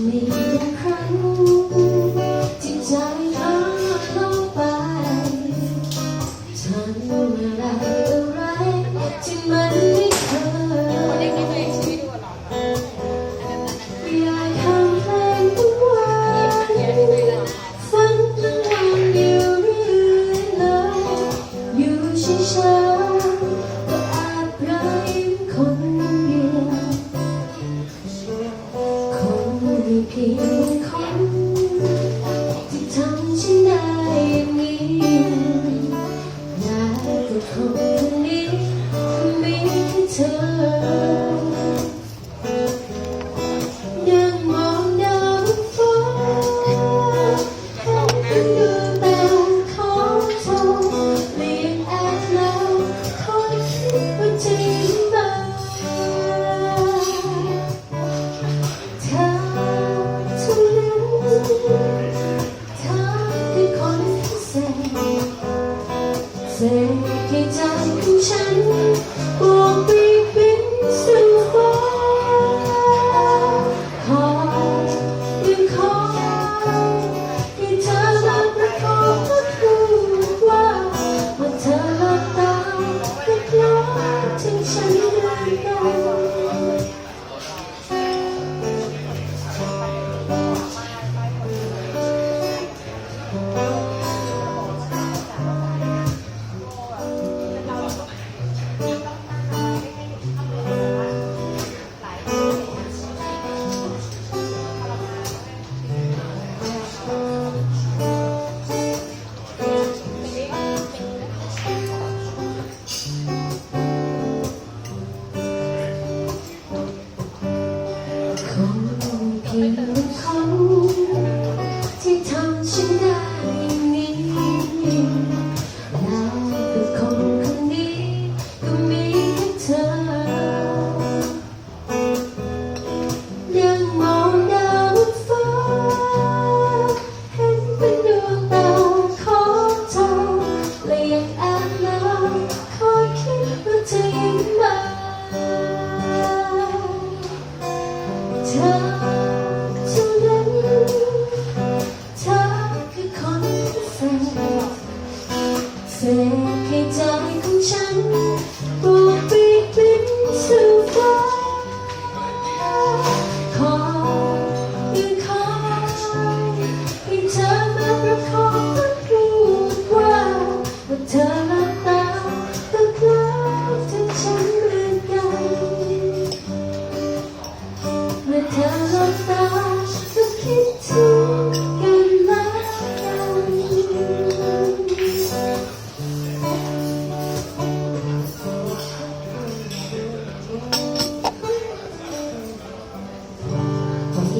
me. ให้ใจของฉันบวกไปเป็นสู่ฟ้าขอยังขอให้เธอรักองทุกรู้ว่าว่าเธอรักตาและกลัวถึงฉัน ธอให้ใจของฉัน